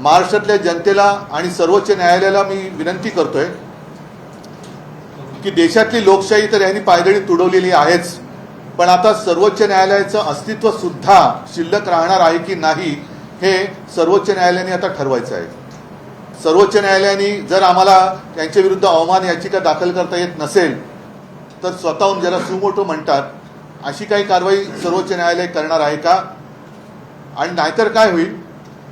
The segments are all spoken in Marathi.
महाराष्ट्रातल्या जनतेला आणि सर्वोच्च न्यायालयाला मी विनंती करतोय की देशातली लोकशाही तर यांनी पायदळी तुडवलेली आहेच पण आता सर्वोच्च न्यायालयाचं अस्तित्व सुद्धा शिल्लक राहणार आहे की नाही हे सर्वोच्च न्यायालयाने आता ठरवायचं आहे. सर्वोच्च न्यायालयाने जर आम्हाला त्यांच्या विरुद्ध अवमान याचिका दाखल करता येत नसेल तर स्वतःहून ज्याला सुमोटो म्हणतात अशी काही कारवाई सर्वोच्च न्यायालय करणार आहे का? आणि नाहीतर काय होईल?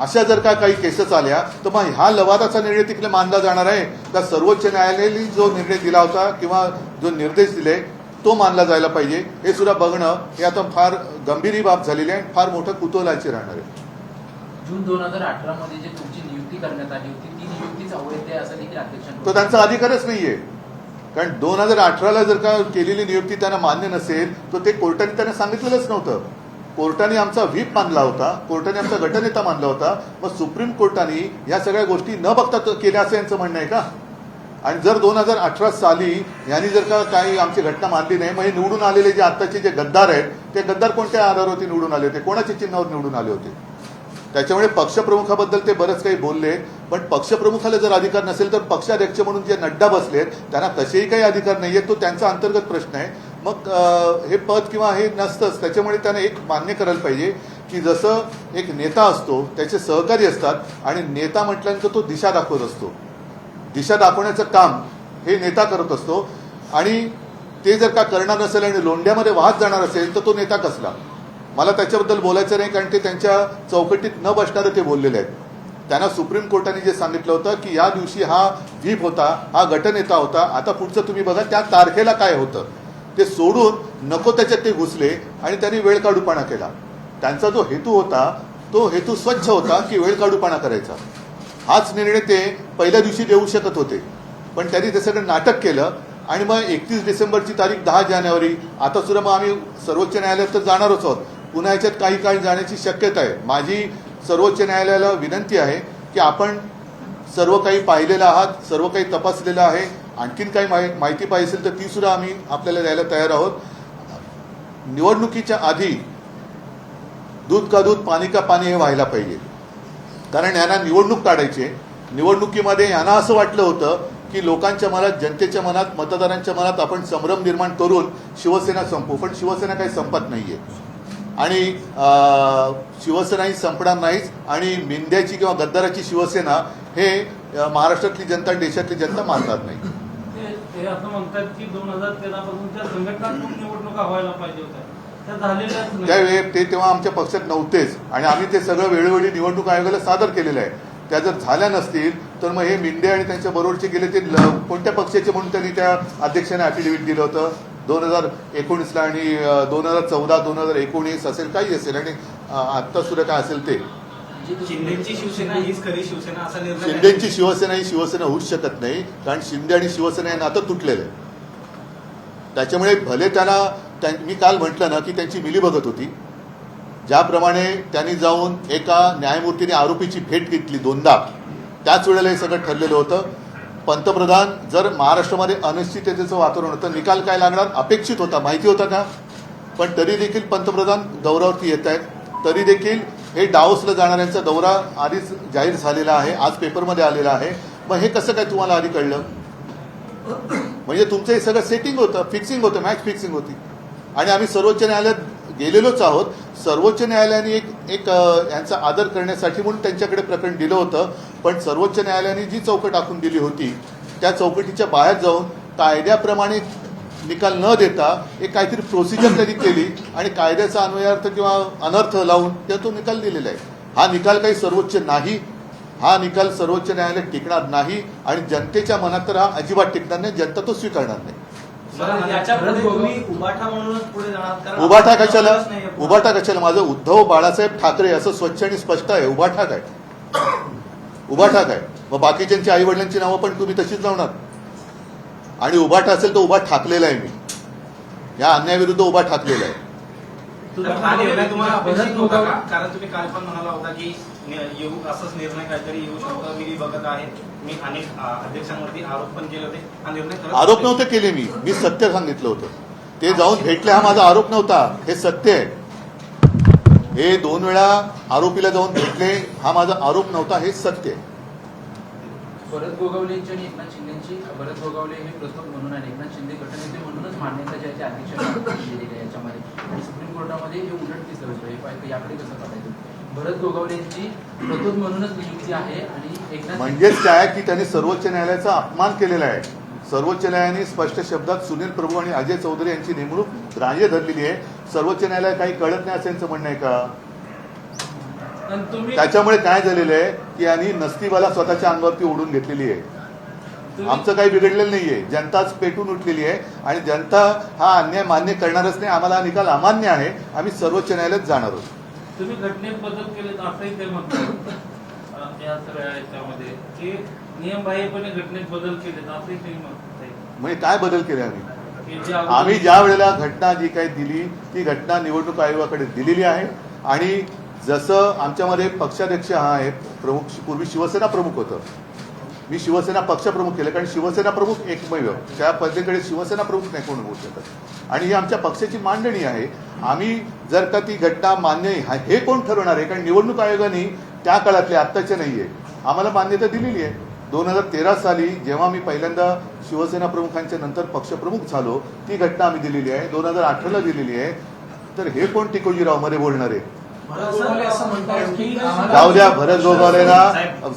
अशा जर का काही केसेस आल्या तर मग ह्या लवादाचा निर्णय तिकडे मानला जाणार आहे. का सर्वोच्च न्यायालयाने जो निर्णय दिला होता किंवा जो निर्देश दिले तो मानला जायला पाहिजे. हे सुद्धा बघणं हे आता फार गंभीर बाब झालेली आहे फार मोठं कुतूहलाची राहणार आहे. जून दोन हजार अठरा मध्ये जे तुमची नियुक्ती करण्यात आली होती ती नियुक्तीच अवैध आहे असं देखील तो अध्यक्षांकडून त्यांचा अधिकारच नाहीये. कारण दोन हजार अठराला जर का केलेली नियुक्ती त्यांना मान्य नसेल तर ते कोर्टाने त्यांना सांगितलेलंच नव्हतं. कोर्टाने आमचा व्हीप मानला होता कोर्टाने आमचा गटनेता मानला होता मग सुप्रीम कोर्टाने या सगळ्या गोष्टी न बघता केल्या असं यांचं म्हणणं आहे का? आणि जर दोन हजार अठरा साली यांनी जर का काही आमची घटना मानली नाही मग हे निवडून आलेले जे आत्ताचे जे गद्दार आहेत ते गद्दार कोणत्या आधारावरती निवडून आले होते? कोणाच्या चिन्हावर निवडून आले होते? त्याच्यामुळे पक्षप्रमुखाबद्दल ते बरंच काही बोलले पण पक्षप्रमुखाला जर अधिकार नसेल तर पक्षाध्यक्ष म्हणून जे नड्डा बसलेत त्यांना तसेही काही अधिकार नाहीयेत तो त्यांचा अंतर्गत प्रश्न आहे. मग हे पद किंवा हे नसतंच त्याच्यामुळे त्यांना एक मान्य करायला पाहिजे की जसं एक नेता असतो त्याचे सहकारी असतात आणि नेता म्हटल्यानंतर तो दिशा दाखवत असतो. दिशा दाखवण्याचं काम हे नेता करत असतो आणि ते जर का करणार नसेल आणि लोंढ्यामध्ये वाहत जाणार असेल तर तो नेता कसला? मला त्याच्याबद्दल बोलायचं नाही कारण ते त्यांच्या चौकटीत न बसणारे ते बोललेले आहेत. त्यांना सुप्रीम कोर्टाने जे सांगितलं होतं की या दिवशी हा व्हीप होता हा गटनेता होता आता पुढचं तुम्ही बघा त्या तारखेला काय होतं. ते सोडून नको त्याच्यात ते घुसले आणि त्यांनी वेळ काढूपणा केला. त्यांचा जो हेतू होता तो हेतू स्वच्छ होता की वेळ काढूपणा करायचा. हाच निर्णय ते पहिल्या दिवशी देऊ शकत होते. पण त्यांनी ते सगळं नाटक केलं आणि मग एकतीस डिसेंबरची तारीख दहा जानेवारी. आता सुद्धा मग आम्ही सर्वोच्च न्यायालयात तर जाणारच आहोत. पुन्हा याच्यात काही काळ जाण्याची शक्यता आहे. माझी सर्वोच्च न्यायालयाला विनंती आहे की आपण सर्व काही पाहिलेलं आहात सर्व काही तपासलेलं आहे. आणखीन काही माहि- माहिती पाहिजे असेल तर ती सुद्धा आम्ही आपल्याला द्यायला तयार आहोत. निवडणुकीच्या आधी दूध का दूध पाणी का पाणी हे व्हायला पाहिजे. कारण यांना निवडणूक काढायची आहे. निवडणुकीमध्ये यांना असं वाटलं होतं की लोकांच्या मनात जनतेच्या मनात मतदारांच्या मनात आपण संभ्रम निर्माण करून शिवसेना संपू. पण शिवसेना काही संपत नाहीये. आणि शिवसेना ही संपणार नाहीच. आणि मिंद्याची किंवा गद्दाराची शिवसेना हे महाराष्ट्रातली जनता देशातली जनता मानणार नाही. ते असं म्हणतात की दोन हजार तेरा पासून त्या संघटनात्मक निवडणुका व्हायला पाहिजे होत्या. त्या झालेल्याच नाही. त्यावेळी ते तेव्हा आमच्या पक्षात नव्हतेच आणि आम्ही ते सगळं वेळोवेळी निवडणूक आयोगाला सादर केलेलं आहे. त्या जर झाल्या नसतील तर मग हे मिंडे आणि त्यांच्या बरोबरचे गेले ते ल- कोणत्या पक्षाचे म्हणून त्यांनी त्या अध्यक्षाने अफिडेव्हिट दिलं होतं? दोन हजार एकोणीसला आणि दोन हजार चौदा दोन हजार एकोणीस असेल काही असेल आणि अं, आत्ता सुद्धा काय असेल ते. शिंदेची शिवसेना हीच खरी शिवसेना असा निर्णय शिंदेची शिवसेना ही शिवसेना होऊच शकत नाही कारण शिंदे आणि शिवसेना हे नातं तुटलेलं आहे. त्याच्यामुळे भले त्यांना मी काल म्हटलं ना की त्यांची मिलीभगत होती. ज्याप्रमाणे त्यांनी जाऊन एका न्यायमूर्तीने आरोपीची भेट घेतली दोनदा. त्याच वेळेला हे सगळं ठरलेलं होतं. पंतप्रधान जर महाराष्ट्रामध्ये अनिश्चिततेचं वातावरण होतं निकाल काय लागणार? अपेक्षित होता. माहिती होता का? पण तरी देखील पंतप्रधान दौऱ्यावरती येत आहेत. तरी देखील हे डाओसला जाणाऱ्यांचा दौरा आधीच जाहीर झालेला आहे आज पेपरमध्ये आलेला आहे. मग हे कसं काय तुम्हाला आधी कळलं? म्हणजे तुमचं हे सगळं सेटिंग होतं फिक्सिंग होतं मॅच फिक्सिंग होती. आणि आम्ही सर्वोच्च न्यायालयात गेलेलोच आहोत. सर्वोच्च न्यायालयाने एक एक यांचा आदर करण्यासाठी म्हणून त्यांच्याकडे प्रकरण दिलं होतं. पण सर्वोच्च न्यायालयाने जी चौकट आखून दिली होती त्या चौकटीच्या बाहेर जाऊन कायद्याप्रमाणे निकाल न देता एक काहीतरी प्रोसिजर त्यांनी केली आणि कायद्याचा अन्वयार्थ किंवा अनर्थ लावून त्या तो निकाल दिलेला आहे. हा निकाल काही सर्वोच्च नाही. हा निकाल सर्वोच्च न्यायालय टिकणार नाही आणि जनतेच्या मनात तर हा अजिबात टिकणार नाही जनता तो स्वीकारणार नाही. उभाठा कशाला. उभाठा कशाला? माझं उद्धव बाळासाहेब ठाकरे असं स्वच्छ आणि स्पष्ट आहे. उभाठा काय उभाठा काय मग बाकीच्यांची आई वडिलांची नावं पण तुम्ही तशीच लावणार. आणि उभाठा असेल तर उभा ठाकलेला आहे मी. या अन्यायाविरुद्ध उभा ठाकलेला आहे. तुझा निर्णय तुम्हाला भरत अपेक्षित होता का? गोगावले- कारण तुम्ही काल पण म्हणाला होता की नि- येऊ असंच निर्णय काहीतरी येऊ शकतो. मी बघत आहे. मी अनेक आ, अध्यक्षांवरती आरोप पण केले होते. हा निर्णय खरंच आरोप नव्हते केले मी. मी सत्य सांगितलं होतं. ते जाऊन भेटले हा माझा आरोप नव्हता. हे सत्य आहे. हे दोन वेळा आरोपीला जाऊन भेटले हा माझा आरोप नव्हता. हे सत्य आहे. भरत गोगावलेंची आणि एकनाथ शिंदेची. भरत गोगावले हे प्रथम म्हणून आणि एकनाथ शिंदे गटनेते म्हणूनच मान्यता ज्याच्या अध्यक्ष दिलेली आहे याच्यामध्ये. आणि सुप्रीम कोर्टामध्ये हे उलट दिसलं होतं. हे याकडे कसं पाठायचं भरत गोगावलेंची प्रथम म्हणूनच नियुक्ती आहे आणि एकनाथ म्हणजेच काय की त्यांनी सर्वोच्च न्यायालयाचा अपमान केलेला आहे. सर्वोच्च न्यायालयाने स्पष्ट शब्दात सुनील प्रभू आणि अजय चौधरी यांची नेमणूक ग्राह्य धरलेली आहे. सर्वोच्च न्यायालय काही कळत नाही असं यांचं म्हणणं आहे का? त्याच्यामुळे काय झालेलं आहे की यांनी नसतीवाला स्वतःच्या अंगावरती ओढून घेतलेली आहे. आमचं काही बिघडलेलं नाहीये. जनताच पेटून उठलेली आहे आणि जनता हा अन्याय मान्य करणारच नाही. आम्हाला हा निकाल अमान्य आहे. आम्ही सर्वोच्च न्यायालयात जाणार आहोत. तुम्ही घटनेत बदल केले असंही ते म्हणतात अं, या सगळ्या याच्यामध्ये की नियमबाह्यपणे घटनेत बदल केलेत असंही ते म्हणतात. म्हणजे काय बदल केले आम्ही? आम्ही ज्या वेळेला घटना जी काही दिली ती घटना निवडणूक आयोगाकडे दिलेली आहे आणि जसं आमच्यामध्ये पक्षाध्यक्ष हा आहे प्रमुख पूर्वी शिवसेना प्रमुख होतं. मी शिवसेना पक्षप्रमुख केलं कारण शिवसेना प्रमुख एकमेव. त्या पद्धतीकडे शिवसेना प्रमुख नाही कोण होऊ शकत. आणि ही आमच्या पक्षाची मांडणी आहे. आम्ही जर का ती घटना मान्य हे कोण ठरवणार आहे? कारण निवडणूक आयोगाने त्या काळातले आत्ताचे नाहीये. आम्हाला मान्यता दिलेली आहे. दोन हजार तेरा साली जेव्हा मी पहिल्यांदा शिवसेना प्रमुखांच्या नंतर पक्षप्रमुख झालो ती घटना आम्ही दिलेली आहे. दोन हजार अठराला दिलेली आहे. तर हे कोण टिकोजीरावमध्ये बोलणार? आहे जाऊ द्या भरत गोगावलेला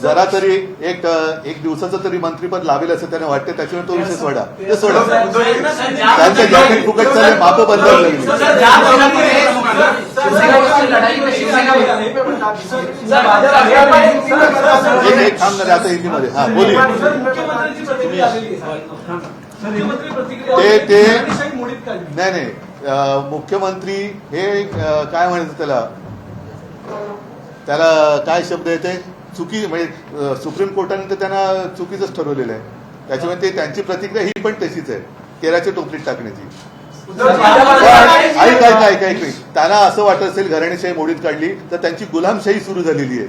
जरा तरी एक एक दिवसाचं तरी मंत्रीपद लावेल असं त्याने वाटते त्याच्यामुळे तो विषय सोडा ते सोडा त्यांचं जॅकेट फुकट चालले माप बंद एक एक थांब ना रे आता हिंदीमध्ये हा बोली ते ते नाही नाही मुख्यमंत्री हे काय म्हणायचं त्याला त्याला काय शब्द येते चुकी म्हणजे सुप्रीम कोर्टाने तर त्यांना चुकीचंच ठरवलेलं आहे. त्याच्यामुळे ते त्यांची प्रतिक्रिया ही पण तशीच आहे. केराच्या टोपलीत टाकण्याची. ऐक ऐक ऐक ऐक. ऐक. त्यांना असं वाटत असेल घराणेशाही मोडीत काढली तर त्यांची गुलामशाही सुरू झालेली आहे.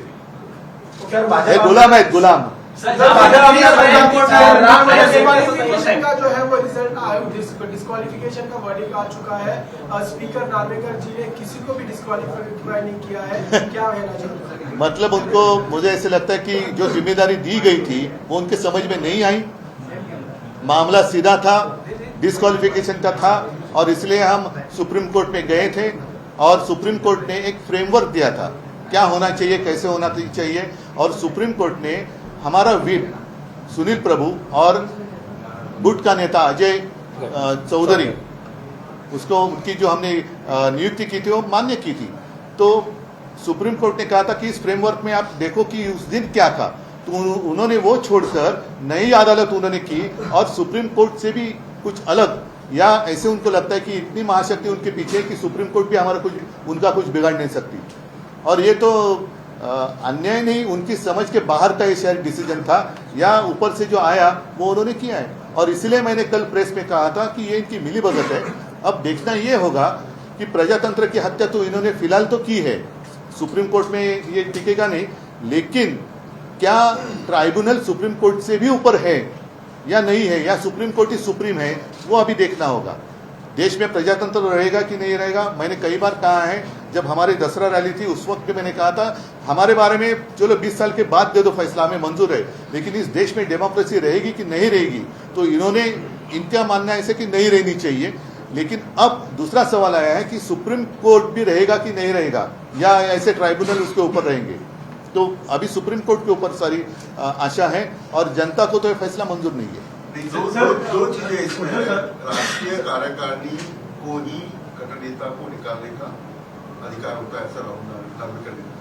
हे गुलाम आहेत गुलाम. का जो है वो रिज़ल्ट डिस्कालिफिकेशन का वर्डिक आ चुका है। स्पीकर नार्वेकर जी ने किसी को भी डिस्कालीफाई नहीं किया है। क्या कहना चाहिए मतलब उनको मुझे ऐसे लगता है कि जो ज़िम्मेदारी दी गई थी वो उनके समझ में नहीं आई। मामला सीधा था डिस्कालिफिकेशन का था और इसलिए हम सुप्रीम कोर्ट में गए थे और सुप्रीम कोर्ट ने एक फ्रेमवर्क दिया था। क्या होना चाहिए कैसे होना चाहिए और सुप्रीम कोर्ट ने हमारा विप सुनील प्रभु और गुट का नेता अजय चौधरी उसको उनकी जो हमने नियुक्ति की थी वो मान्य की थी। तो सुप्रीम कोर्ट ने कहा था कि इस फ्रेमवर्क में आप देखो कि उस दिन क्या था। तो उन्होंने वो छोड़कर नई अदालत उन्होंने की और सुप्रीम कोर्ट से भी कुछ अलग या ऐसे उनको लगता है कि इतनी महाशक्ति उनके पीछे है कि सुप्रीम कोर्ट भी हमारा कुछ उनका कुछ बिगाड़ नहीं सकती। और ये तो अन्याय नहीं, उनकी समझ के बाहर का ये शायद डिसीज़न था, या ऊपर से जो आया, वो उन्होंने किया है। और इसलिए मैंने कल प्रेस में कहा था कि ये इनकी मिली भगत है। अब देखना ये होगा कि प्रजातंत्र की हत्या तो इन्होंने फ़िलहाल तो की है। सुप्रीम कोर्ट में ये टिकेगा नहीं, लेकिन क्या ट्राइब्यूनल सुप्रीम कोर्ट से भी ऊपर है, या नहीं है, या सुप्रीम कोर्ट ही सुप्रीम है, वो अभी देखना होगा। देश में प्रजातंत्र रहेगा कि नहीं रहेगा, मैंने कई बार कहा है जब हमारी दसरा रैली थी उस वक्त भी मैंने कहा था हमारे बारे में चलो 20 साल के बाद दे दो फैसला हमें मंजूर है। लेकिन इस देश में डेमोक्रेसी रहेगी कि नहीं रहेगी तो इन्होंने इनका मानना ऐसे कि नहीं रहनी चाहिए। लेकिन अब दूसरा सवाल आया है कि सुप्रीम कोर्ट भी रहेगा कि नहीं रहेगा या ऐसे ट्राइब्यूनल उसके ऊपर रहेंगे? तो अभी सुप्रीम कोर्ट के ऊपर सारी आशा है और जनता को तो ये फैसला मंजूर नहीं है। दो दो दो चीज़ें इसमें राष्ट्रीय कार्यकारिणी को ही कट्टर को निकालने का अधिकार होता है ऐसा राहुल नार्वेकर ने कहा।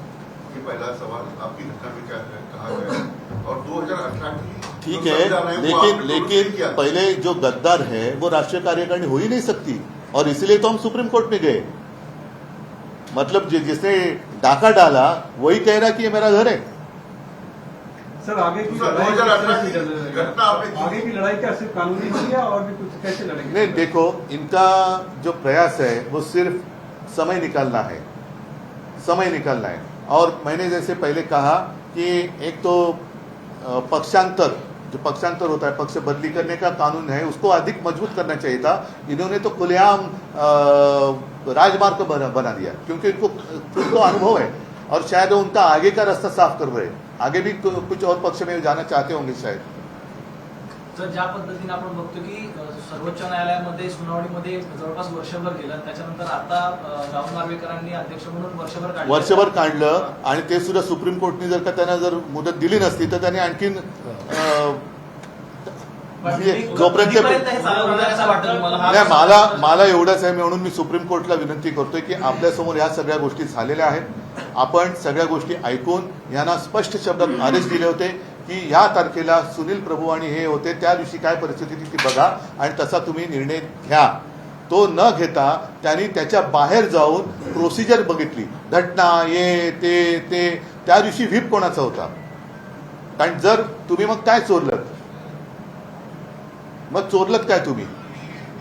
ये पहला सवाल आपकी घटना में क्या है? कहा गया है। और 2018 की ठीक है लेकिन लेकिन पहले जो गद्दार है वो राष्ट्रीय कार्यकारिणी हो ही नहीं सकती। और इसलिए तो हम सुप्रीम कोर्ट में गए। मतलब जि- जिसने डाका डाला वही कह रहा कि ये मेरा घर है। सर आगे की दूसरा, लड़ाई 2018 किस तरह से की चल रही? घटना आगे की लड़ाई क्या सिर्फ़ कानूनी थी या और भी कुछ कैसे लड़ेंगे? नहीं देखो इनका जो प्रयास है वो सिर्फ़ समय निकालना है। समय निकालना है। और मैंने जैसे पहले कहा कि एक तो पक्षांतर जो पक्षांतर होता है पक्ष बदली करने का कानून है उसको अधिक मज़बूत करना चाहिए था। इन्होंने तो खुलेआम राजमार्ग बना, बना दिया क्योंकि इनको खुद को अनुभव है। और शायद उनका आगे का रास्ता साफ़ कर रहे आगे भी कुछ और पक्ष में जाना चाहते होंगे शायद। तर ज्या पद्धतीने आपण बघतो की सर्वोच्च न्यायालयामध्ये सुनावणीमध्ये जवळपास वर्षभर गेलं. त्याच्यानंतर आता राहुल नार्वेकरांनी अध्यक्ष म्हणून वर्षभर काढलं. वर्षभर काढलं आणि ते सुद्धा सुप्रीम कोर्टने जर का त्यांना जर मुदत दिली नसती तर त्यांनी आणखीन जोपर्यंत मला मला एवढंच आहे म्हणून मी सुप्रीम कोर्टला विनंती करतोय की आपल्यासमोर या सगळ्या गोष्टी झालेल्या आहेत. आपण सगळ्या गोष्टी ऐकून यांना स्पष्ट शब्दात आदेश दिले होते. की ह्या तारखेला सुनील प्रभू आणि हे होते त्या दिवशी काय परिस्थिती ती बघा आणि तसा तुम्ही निर्णय घ्या. तो न घेता त्यांनी त्याच्या बाहेर जाऊन प्रोसिजर बघितली. घटना ये ते ते. त्या दिवशी व्हीप कोणाचा होता? कारण जर तुम्ही मग काय चोरलत? मग चोरलत काय तुम्ही?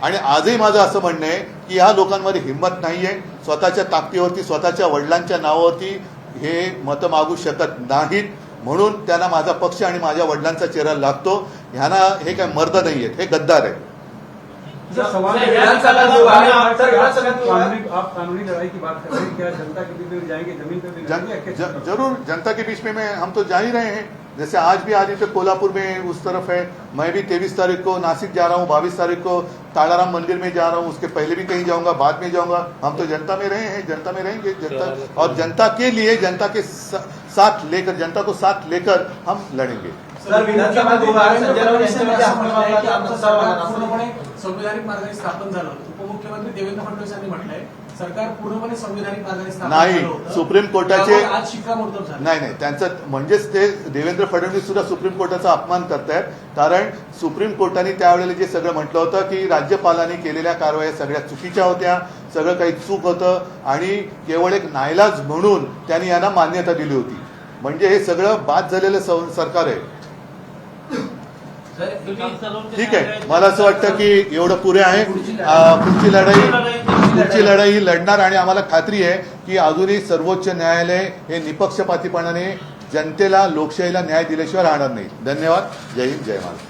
आणि आजही माझं असं म्हणणं आहे की ह्या लोकांमध्ये हिंमत नाहीये. स्वतःच्या ताकदीवरती स्वतःच्या वडिलांच्या नावावरती हे मतं मागू शकत नाहीत. म्हणून त्यांना माझा पक्ष आणि माझ्या वडिलांचा चेहरा लागतो. ह्यांना हे काय मर्द नाही आहेत हे गद्दार आहे सर सवाल सर, विधानसभा सर, जो सवाल सर, विधानसभा आप जो कानूनी आप कानूनी लड़ाई की बात कर रहे क्या जनता के बीच में जाएंगे? जमीन पे भी जन, लड़ेंगे या कैसे ज, जरूर जनता के बीच में मैं हम तो जा ही रहे हैं। जैसे आज भी आदित्य कोल्हापुर में उस तरफ़ है। मैं भी तेईस तारीख को नासिक जा रहा हूँ बाईस तारीख को ताड़ाराम मंदिर में जा रहा हूँ। उसके पहले भी कहीं जाऊँगा बाद में जाऊँगा। हम तो जनता में रहे हैं जनता में रहेंगे जनता और जनता के लिए जनता के साथ लेकर जनता को साथ लेकर हम लड़ेंगे। सर विधानसभा संविधानिक मार्गाने स्थापन झालं उपमुख्यमंत्री देवेंद्र फडणवीस यांनी म्हटलंय सरकार पूर्णपणे संविधानिक मार्गाने स्थापन नाही. सुप्रीम कोर्टाचे- आज शिक्कामोर्तब झालं. नाही नाही त्यांचं म्हणजेच ते देवेंद्र फडणवीस सुद्धा सुप्रीम कोर्टाचा अपमान करतायत. कारण सुप्रीम कोर्टाने त्यावेळेला जे सगळं म्हटलं होतं की राज्यपालांनी केलेल्या कारवाया सगळ्या चुकीच्या होत्या सगळं काही चूक होतं आणि केवळ एक नायलाज म्हणून त्यांनी यांना मान्यता दिली होती. म्हणजे हे सगळं बाद झालेलं सरकार आहे. ठीक आहे. मला असं वाटतं की एवढं पुरे आहे. पुढची लढाई. पुढची लढाई ही लढणार आणि आम्हाला खात्री आहे की अजूनही सर्वोच्च न्यायालय हे निपक्षपातीपणाने जनतेला लोकशाहीला न्याय दिल्याशिवाय राहणार नाही. धन्यवाद. जय हिंद जय महाराष्ट्र.